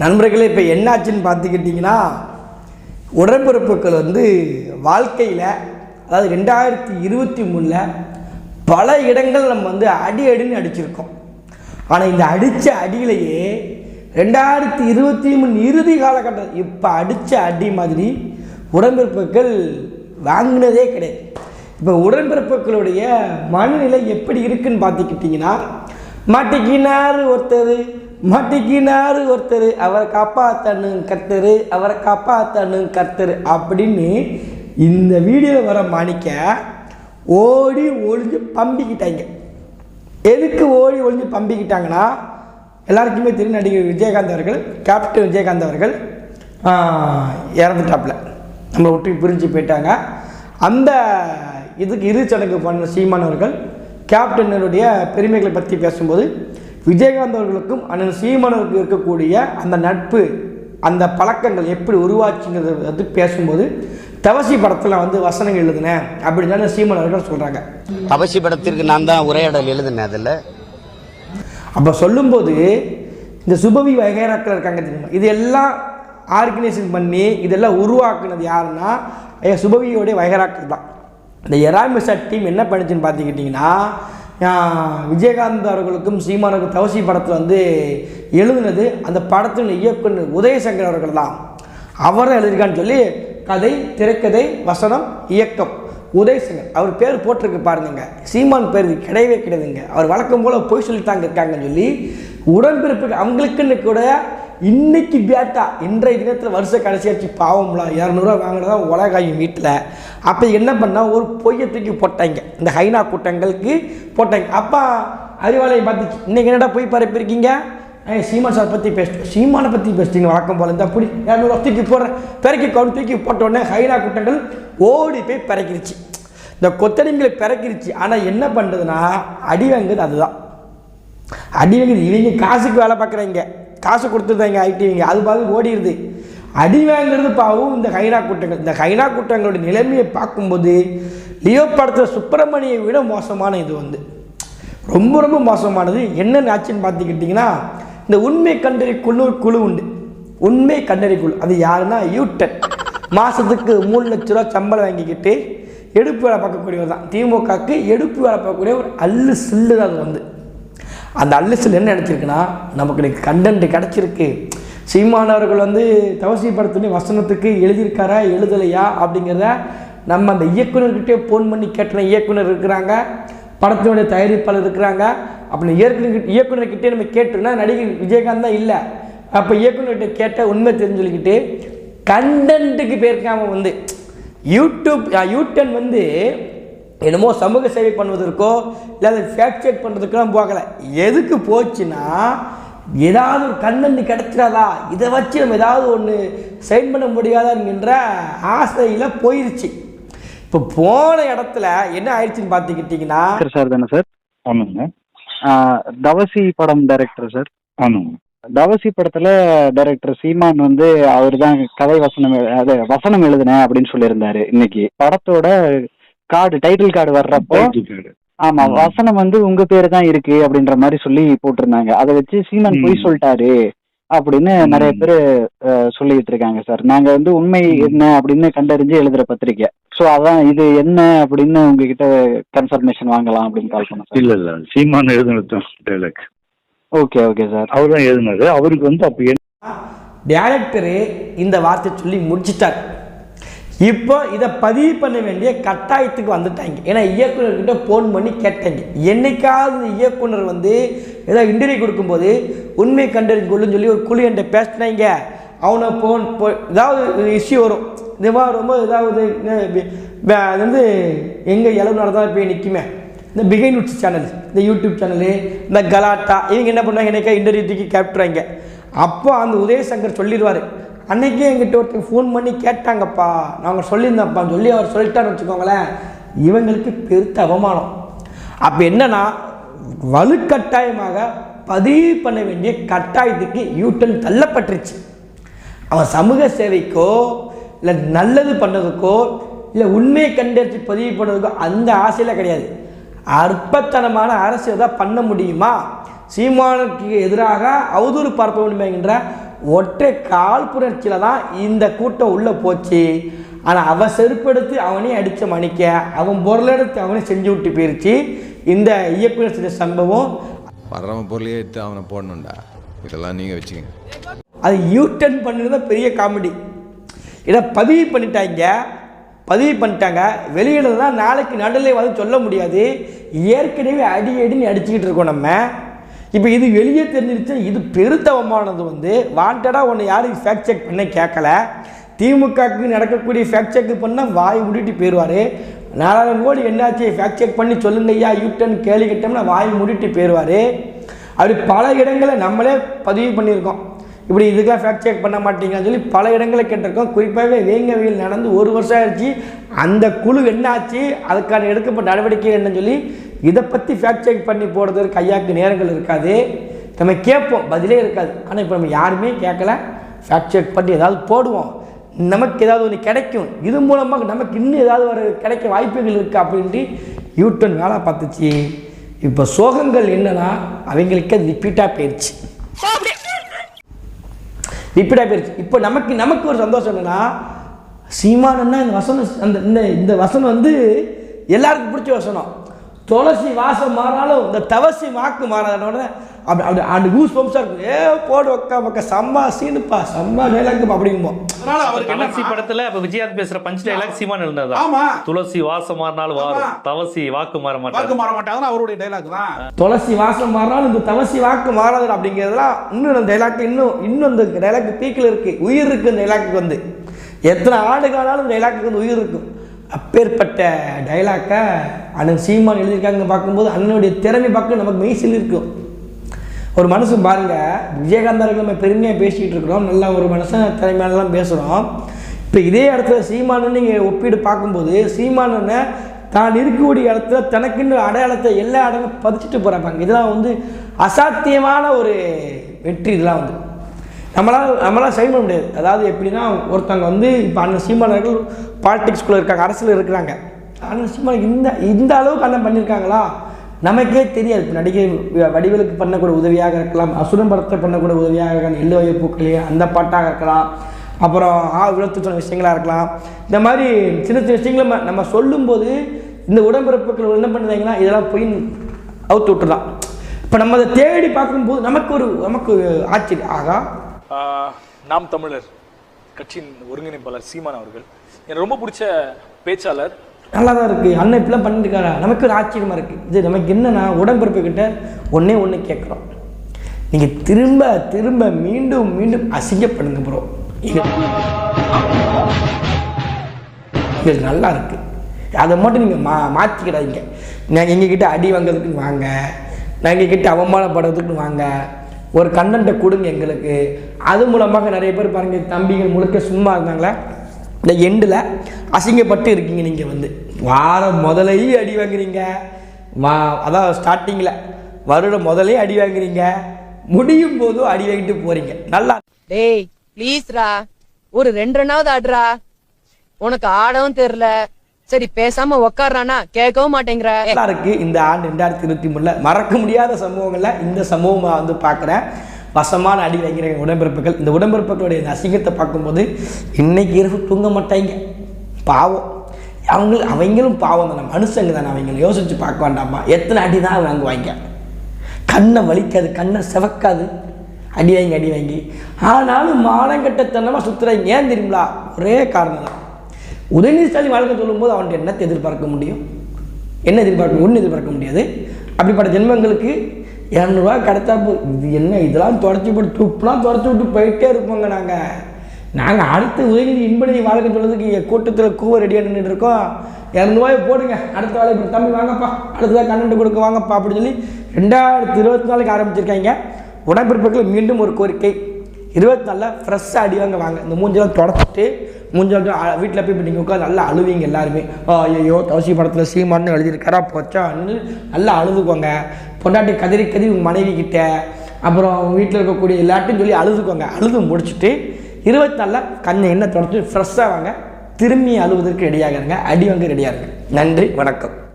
நண்பர்களே இப்போ என்னாச்சுன்னு பார்த்துக்கிட்டிங்கன்னா உடன்பிறப்புகள் வந்து வாழ்க்கையில் அதாவது ரெண்டாயிரத்தி இருபத்தி மூணில் பல இடங்கள் நம்ம வந்து அடி அடின்னு அடிச்சிருக்கோம். ஆனால் இந்த அடித்த அடியிலேயே ரெண்டாயிரத்தி இருபத்தி மூணு இறுதி காலகட்டம் இப்போ அடித்த அடி மாதிரி உடன்பிறப்புகள் வாங்கினதே கிடையாது. இப்போ உடன்பிறப்புகளுடைய மனநிலை எப்படி இருக்குன்னு பார்த்துக்கிட்டிங்கன்னா மாட்டிக்கினார் ஒருத்தர் மாட்டிக்கினார் ஒருத்தர் அவரை காப்பாத்தனு கர்த்தர் அவரை காப்பாத்தனு கர்த்தர் அப்படின்னு இந்த வீடியோவில் வர மாணிக்க ஓடி ஒளிஞ்சு பம்பிக்கிட்டாங்க. எதுக்கு ஓடி ஒளிஞ்சு பம்பிக்கிட்டாங்கன்னா எல்லாருக்குமே தெரியும் நடிகர் விஜயகாந்த் அவர்கள் கேப்டன் விஜயகாந்த் அவர்கள் இறந்துட்டாப்புல. நம்மளை விட்டு பிரிஞ்சு போயிட்டாங்க. அந்த இதுக்கு இறுதி சடங்கு பண்ண சீமானவர்கள் கேப்டனுடைய பெருமைகளை பற்றி பேசும்போது விஜயகாந்த் அவர்களுக்கும் அண்ணன் சீமான் அவர்களுக்கும் இருக்கக்கூடிய அந்த நட்பு அந்த பழக்கங்கள் எப்படி உருவாச்சுங்கிறத வந்து பேசும்போது தவசி படத்தில் வந்து வசனங்கள் எழுதினேன் அப்படின்னு சொல்லி சீமான் அவர்கள் சொல்கிறாங்க தவசி படத்திற்கு நான் தான் உரையாடல் எழுதினேன் அதில். அப்போ சொல்லும்போது இந்த சுபவி வகைராக்கள் இருக்காங்க தெரியுமா? இது எல்லாம் ஆர்கனைசேஷன் பண்ணி இதெல்லாம் உருவாக்குனது யாருன்னா சுபவியோடைய வகைராக்கள் தான். இந்த எராமிசா டீம் என்ன பண்ணுச்சுன்னு பார்த்துக்கிட்டிங்கன்னா விஜயகாந்த் அவர்களுக்கும் சீமானுக்கும் தவசி படத்தில் வந்து எழுதுனது அந்த படத்தின் இயக்குனர் உதயசங்கர் அவர்கள் தான். அவர் எழுதியிருக்கான்னு சொல்லி கதை திரைக்கதை வசனம் இயக்கம் உதயசங்கர். அவர் பேர் போட்டிருக்கு பாருங்க சீமான் பேர் கிடையவே கிடையாதுங்க. அவர் வழக்கம் போல் பொய் சொல்லித்தாங்க இருக்காங்கன்னு சொல்லி உடன்பிறப்பு அவங்களுக்குன்னு கூட இன்னைக்கு பேட்டா இன்றைய தினத்தில் வருஷ கடைசியாச்சு பாவம்லாம் இரநூறுவா வாங்கினதான் உலகாயும் வீட்டில் அப்போ என்ன பண்ணால் ஒரு பொய்யை தூக்கி போட்டாங்க. இந்த ஹைனா கூட்டங்களுக்கு போட்டாங்க. அப்பா அறிவாலயம் பார்த்துச்சு. இன்னைக்கு என்னடா போய் பரப்பியிருக்கீங்க? சீமான் சார் பற்றி பேசிட்டு சீமானை பற்றி பேசிட்டீங்க வழக்கம் போல. இந்த அப்படி இரநூறுவா தூக்கி போடுறேன். பிறக்கி கவுன் தூக்கி போட்டோடனே ஹைனா கூட்டங்கள் ஓடி போய் பிறக்கிருச்சு இந்த கொத்தடிங்களை பிறக்கிருச்சு ஆனால் என்ன பண்ணுறதுன்னா அடி வாங்குது அதுதான். அடி வாங்குது இவங்க காசுக்கு வேலை பார்க்குறவங்க. காசு கொடுத்துருந்தாங்க ஐடிவிங்க அது பார்த்து ஓடிடுது. அடி வாங்கிறது பாவம். இந்த ஹைனா கூட்டங்கள் இந்த ஹைனா கூட்டங்களுடைய நிலைமையை பார்க்கும்போது லியோ படத்தில் சுப்பிரமணியை விட மோசமான இது வந்து. ரொம்ப ரொம்ப மோசமானது. என்ன ஆச்சுன்னு பார்த்துக்கிட்டிங்கன்னா இந்த உண்மை கண்டறி குழு ஒரு குழு உண்டு. உண்மை கண்டறி குழு. அது யாருன்னா யூட்டன். மாதத்துக்கு மூணு லட்ச ரூபா சம்பளம் வாங்கிக்கிட்டு எடுப்பு வேலை பார்க்கக்கூடியவர் தான். திமுகவுக்கு எடுப்பு வேலை பார்க்கக்கூடிய ஒரு அல்லு சில்லு தான் அது வந்து. அந்த அல்லு சில்லு என்ன நினச்சிருக்குன்னா நமக்கு கண்டென்ட் கிடச்சிருக்கு. சீமானவர்கள் வந்து தவசி படத்துலேயும் வசனத்துக்கு எழுதியிருக்காரா எழுதலையா அப்படிங்கிறத நம்ம அந்த இயக்குநர்கிட்டே ஃபோன் பண்ணி கேட்ட இயக்குனர் இருக்கிறாங்க படத்தினுடைய தயாரிப்பாளர் இருக்கிறாங்க. அப்படி இயக்குனர் இயக்குநர்கிட்டே நம்ம கேட்டோம்னா நடிகர் விஜயகாந்த் தான் இல்லை. அப்போ இயக்குனர்கிட்ட கேட்ட உண்மை தெரிஞ்சுக்கிட்டு கண்டென்ட்டுக்கு போயிருக்காம வந்து. யூடியூப் யூடியூன் வந்து என்னமோ சமூக சேவை பண்ணுவதற்கோ இல்லை அதை ஃபேக்ட் செக் பண்ணுறதுக்கெல்லாம் போகலை. எதுக்கு போச்சுன்னா ஏதாவது ஒரு கண்டென்ட் கிடைச்சிடாதா? இதை வச்சு நம்ம ஏதாவது ஒன்று சைன் பண்ண முடியாதாங்கிற ஆசையில் போயிருச்சு. இப்போ போன இடத்துல என்ன ஆயிடுச்சுன்னு பார்த்துக்கிட்டிங்கன்னா சார் தானே சார் ஆமாங்க. ஆஹ் தவசி படம் டைரக்டர் சார் ஆமாங்க. தவசி படத்துல டைரக்டர் சீமான் வந்து அவர் தான் கதை வசனம் அது வசனம் எழுதினேன் அப்படின்னு சொல்லியிருந்தாரு இன்னைக்கு. படத்தோட கார்டு டைட்டில் கார்டு வர்றப்போ. ஆமா. வசனம் வந்து உங்க பேரு தான் இருக்கு அப்படின்ற மாதிரி சொல்லி போட்டிருந்தாங்க. அதை வச்சு சீமான். பொய் சொல்லிட்டாரு அப்படின்னு. நிறைய பேர் சொல்லிட்டு இருக்காங்க சார். நாங்க வந்து உண்மை. என்ன அப்படின்னு கண்டறிஞ்சு எழுதுற பத்திரிக்கை. சோ அதான் இது என்ன அப்படின்னு உங்ககிட்ட கன்ஃபர்மேஷன் வாங்கலாம் அப்படின்னு கால் பண்ணேன் சார். இல்ல இல்ல. சீமான் எழுதுனது டைலாக் ஓகே ஓகே சார். அவர் தான் எழுதினாரு அவருக்கு வந்து அப்ப என்ன டேரக்டரு இந்த வார்த்தை சொல்லி முடிச்சிட்டார். இப்போ இதை பதிவு பண்ண வேண்டிய கட்டாயத்துக்கு வந்துட்டாங்க. ஏன்னா இயக்குனர்கிட்ட ஃபோன் பண்ணி கேட்டாங்க. என்னைக்காவது இயக்குனர் வந்து ஏதாவது இன்டர்வியூ கொடுக்கும்போது உண்மை கண்டறிஞ்சுன்னு சொல்லி ஒரு குழு என்கிட்ட பேசினாங்க. அவனை போன் போ ஏதாவது இஷ்யூ வரும். இந்த மாதிரி ரொம்ப ஏதாவது அது வந்து எங்கே இளவு நடந்தால் போய் நிற்குமே இந்த பிகைன் உட்ஸ் சேனல் இந்த யூடியூப் சேனலு இந்த கலாட்டா இவங்க என்ன பண்ணுவாங்க? என்னைக்கா இன்டர்வியூ தூக்கி கேப்டுறாங்க அப்போ அந்த உதயசங்கர் சொல்லிடுவார். அன்னைக்கே எங்கிட்ட ஒருத்தர் ஃபோன் பண்ணி கேட்டாங்கப்பா. நாங்கள் சொல்லியிருந்தோம்ப்பா சொல்லி அவர் சொல்லிட்டான்னு வச்சுக்கோங்களேன். இவங்களுக்கு பெருத்த அவமானம். அப்போ என்னன்னா வலுக்கட்டாயமாக பதிவு பண்ண வேண்டிய கட்டாயத்துக்கு யூட்டன் தள்ளப்பட்டுருச்சு. அவன் சமூக சேவைக்கோ இல்லை நல்லது பண்ணதுக்கோ இல்லை உண்மையை கண்டறிச்சு பதிவு பண்ணதுக்கோ அந்த ஆசையில் கிடையாது. அற்பத்தனமான அரசியல் தான் பண்ண முடியுமா? சீமானுக்கு எதிராக அவதூறு பரப்ப முடியுமா என்கின்ற ஒற்றை காழ்ப்புணர்ச்சியில் தான் இந்த கூட்டம் உள்ளே போச்சு. ஆனால் அவ செருப்படுத்து அவனே அடித்த மணிக்க அவன் பொருளெடுத்து அவனே செஞ்சு விட்டு போயிருச்சு. இந்த இயக்குனர் செஞ்ச சம்பவம் வர்றவன் பொருளையே எடுத்து அவனை போடணும்டா. இதெல்லாம் நீங்கள் வச்சுக்கங்க. அது யூட்டன் பண்ணுறது பெரிய காமெடி இதை பதிவு பண்ணிட்டாங்க. பதிவு பண்ணிட்டாங்க. வெளியிடனா நாளைக்கு நடுவில் வந்து சொல்ல முடியாது. ஏற்கனவே அடி அடின்னு அடிச்சுக்கிட்டு இருக்கோம் நம்ம. இப்போ இது வெளியே தெரிஞ்சிருச்சுன்னா இது பெருத்தவமானது வந்து வாண்டடாக ஒன்று யாரும் ஃபேக்ட் செக் பண்ண கேட்கல திமுகவுக்கு நடக்கக்கூடிய ஃபேக்ட் செக் பண்ணால் வாய் மூடிட்டு போயிடுவார் நாலாயிரம் கோடி என்னாச்சு? ஃபேக்ட் செக் பண்ணி சொல்லுங்க ஐயா யூட்டன் கேள்வி கேட்டோம்னா வாய் மூடிட்டு போயிடுவார் அப்படி பல இடங்களை நம்மளே பதிவு பண்ணியிருக்கோம். இப்படி இதுக்காக ஃபேக்ட் செக் பண்ண மாட்டீங்கன்னு சொல்லி பல இடங்களை கேட்டிருக்கோம். குறிப்பாகவே வேங்கவையில் நடந்து ஒரு வருஷம் ஆயிடுச்சு. அந்த குழு என்னாச்சு? அதுக்கான எடுக்கப்பட்ட நடவடிக்கை என்னன்னு சொல்லி இதை பற்றி ஃபேக்ட் செக் பண்ணி போடுறதுக்கு கையாக்கு நேரங்கள் இருக்காது. நம்ம கேட்போம் பதிலே இருக்காது. ஆனால் இப்போ நம்ம யாருமே கேட்கல. ஃபேக்ட் செக் பண்ணி ஏதாவது போடுவோம். நமக்கு ஏதாவது ஒன்று கிடைக்கும். இது மூலமாக நமக்கு இன்னும் ஏதாவது ஒரு கிடைக்க வாய்ப்புகள் இருக்குது அப்படின்ட்டு யூட்டன் வேலை பார்த்துச்சு. இப்போ சோகங்கள் என்னன்னா அவங்களுக்கு அது ரிப்பீட்டாக போயிடுச்சு ரிப்பீட்டாக போயிடுச்சு இப்போ நமக்கு நமக்கு ஒரு சந்தோஷம் என்னன்னா சீமானன்னா இந்த வசனம் அந்த இந்த இந்த வசனம் வந்து எல்லாருக்கும் பிடிச்ச வசனம். துளசி வாசம் மாறினாலும் இந்த தவசி வாக்கு மாறாதனோட அப்படி அப்படி அந்த கூஸ் பம்ப்ஸாக இருக்கும். ஏ போடு உக்கா பக்க செம்ம சீனுப்பா செம்ம டைலாக்குப்பா அப்படிங்கும்போம் அதனால அவருக்கு துளசி என்ன படத்துல இப்ப விஜயகாந்த் பேசுற பஞ்ச் டைலாக் சீமான் எழுந்ததா? ஆமா. துளசி வாசம் மாறினாலும். வாரும் தவசி வாக்கு மாற வாக்கு மாட்டாரு மாற மாட்டாங்கன்னா அவருடைய டைலாக் தான். துளசி வாசம் மாறினாலும் இந்த தவசி வாக்கு மாறாது அப்படிங்கிறதுலாம் இன்னும் அந்த டைலாக் இன்னும் இன்னும் இந்த டைலாக் பீக்கில் இருக்குது உயிர் இருக்குது இந்த டைலாக்கு வந்து. எத்தனை ஆண்டு காலாலும் இந்த டைலாக்கு வந்து உயிர் இருக்கும். அப்பேற்பட்ட டைலாக்கை அண்ணன் சீமான் எழுதியிருக்காங்க பார்க்கும்போது அண்ணனுடைய திறமை பார்க்க நமக்கு மெய்சில் இருக்கும். ஒரு மனுஷன் பாருங்க விஜயகாந்த் அவர்கள் நம்ம பெருமையாக பேசிகிட்டு இருக்கிறோம் நல்ல ஒரு மனுஷன் திறமையானலாம் பேசுகிறோம் இப்போ இதே இடத்துல சீமானு நீங்கள் ஒப்பீடு பார்க்கும்போது சீமானனை தான் இருக்கக்கூடிய இடத்துல தனக்குன்னு அடையாளத்தை எல்லா இடங்களும் பதிச்சுட்டு போகிறாங்க இதெல்லாம் வந்து அசாத்தியமான ஒரு வெற்றி இதெல்லாம் வந்து. நம்மளால் நம்மளால் செய்ய முடியாது. அதாவது எப்படின்னா ஒருத்தவங்க வந்து இப்போ அண்ணன் சீமானவர்கள் பாலிடிக்ஸ்குள்ளே இருக்காங்க அரசியல் இருக்கிறாங்க. அண்ணன் சீமான இந்த இந்த அளவுக்கு அண்ணன் பண்ணியிருக்காங்களா நமக்கே தெரியாது. இப்போ நடிகை வ- வடிவேலுக்கு பண்ணக்கூடிய உதவியாக இருக்கலாம் அசுரன் படத்தை பண்ணக்கூடிய உதவியாக இருக்கலாம் எள்ளு வய பூக்களே அந்த பாட்டாக இருக்கலாம் அப்புறம் ஆ விழுத்து சொன்ன விஷயங்களாக இருக்கலாம். இந்த மாதிரி சின்ன சின்ன விஷயங்களை நம்ம- நம்ம சொல்லும்போது இந்த உடம்பிறப்புகள் என்ன பண்ணுறாங்கன்னா இதெல்லாம் போய் அவுத்து விட்டுலாம் இப்போ நம்ம அதை தேடி பார்க்கும்போது நமக்கு ஒரு நமக்கு ஆச்சரியம். ஆகா நாம் தமிழர் கட்சியின் ஒருங்கிணைப்பாளர் சீமான் அவர்கள். எனக்கு ரொம்ப பிடிச்ச பேச்சாளர். நல்லா தான் இருக்குது அண்ணன் இப்படிலாம் பண்ணிருக்காரா நமக்கு ஒரு ஆச்சரியமாக இருக்குது இது நமக்கு என்னன்னா உடம்பிறப்பு கிட்ட ஒன்றே ஒன்று கேட்குறோம். நீங்கள் திரும்ப திரும்ப மீண்டும் மீண்டும் அசிங்கப்படுங்க ப்ரோ இது நல்லா இருக்கு. அதை மட்டும் நீங்கள் மா மாற்றிக்கிடாதீங்க நாங்கள் எங்ககிட்ட அடி வாங்குறதுக்குன்னு வாங்க. நாங்கள் எங்ககிட்ட அவமானப்படுறதுக்குன்னு வாங்க. ஒரு கண்டென்ட்டை கொடுங்க எங்களுக்கு. அது மூலமாக நிறைய பேர் பாருங்கள் தம்பிகள் முழுக்க சும்மா இருந்தாங்களே. இந்த எண்டில் அசிங்கப்பட்டு இருக்கீங்க நீங்கள் வந்து. வாரம் முதலையும் அடி வாங்குறீங்க. வா அதான் ஸ்டார்டிங்கில் வருடம் முதலே அடி வாங்குறீங்க. முடியும் போதும் அடி வாங்கிட்டு போகிறீங்க நல்லா டேய் ப்ளீஸ்ரா ஒரு ரெண்டு ரெண்டாவது ஆடுறா. உனக்கு ஆடவும் தெரில. சரி பேசாம உக்காடுறானா கேட்கவும் மாட்டேங்கிற. எல்லாருக்கு இந்த ஆண்டு ரெண்டாயிரத்தி இருபத்தி மூணுல மறக்க முடியாத சம்பவங்கள்ல இந்த சம்பவம் வந்து பார்க்குறேன். வசமான அடி வைக்கிற உடம்பிறப்புகள் இந்த உடம்பிறப்புகளுடைய இந்த அசிங்கத்தை பார்க்கும்போது இன்னைக்கு இரவு தூங்க மாட்டாங்க. பாவம். அவங்க அவங்களும் பாவம் தானே. மனுஷங்க தானே அவங்கள யோசிச்சு பார்க்க வேண்டாமா? எத்தனை அடி தான் வாங்குவாங்க கண்ணை வலிக்காது கண்ணை செவக்காது. அடி வாங்கி அடி வாங்கி. ஆனாலும் மானங்கட்டத்தனமாக சுற்றுறாங்க ஏன் தெரியுங்களா? ஒரே காரணம் தான் உதயநிதி ஸ்டாலின் வாழ்க்கை சொல்லும்போது அவன்கிட்ட என்னத்தை எதிர்பார்க்க முடியும்? என்ன எதிர்பார்க்க ஒன்றும் எதிர்பார்க்க முடியாது. அப்படிப்பட்ட ஜென்மங்களுக்கு இரநூறுவா கிடைச்சா போ இது என்ன இதெல்லாம் தொடச்சி போட்டு துப்புலாம் தொடச்சி விட்டு போயிட்டே இருப்போங்க நாங்கள் நாங்கள் அடுத்து உதயநிதி இன்பநிதி வாழ்க்கை சொல்கிறதுக்கு என் கூட்டத்தில் கூவ ரெடியாக நின்றுட்டு இருக்கோம். இரநூறுவாயை போடுங்க. அடுத்த வேலை இப்படி தம்பி வாங்கப்பா. அடுத்ததாக கண்டென்ட் கொடுக்க வாங்கப்பா அப்படின்னு சொல்லி ரெண்டாயிரத்தி இருபத்தி நாலுக்கு ஆரம்பிச்சிருக்காங்க. உடன்பிறப்புகள் மீண்டும் ஒரு கோரிக்கை. இருபத்தி நாலில் ஃப்ரெஷ்ஷாக அடி வாங்க வாங்க. இந்த மூஞ்செல்லாம் தொடச்சிட்டு மூஞ்சல் வீட்டில் போய் இப்போ நீங்கள் உட்காந்து நல்லா அழுவீங்க எல்லாருமே. ஐயோ தவசி படத்தில் சீமான்னு எழுதியிருக்காரா போச்சான்னு நல்லா அழுதுக்கோங்க. பொண்டாட்டி கதறி கதறி உங்கள் மனைவி கிட்ட அப்புறம் வீட்டில் இருக்கக்கூடிய எல்லாட்டையும் சொல்லி அழுதுக்கோங்க. அழுது முடிச்சுட்டு இருபத்தி நாலில் கண்ணை என்ன தொடச்சி ஃப்ரெஷ்ஷாக வாங்க. திரும்பி அழுவதற்கு ரெடியாக இருங்க. அடி வாங்க ரெடியாக இருங்க. நன்றி வணக்கம்.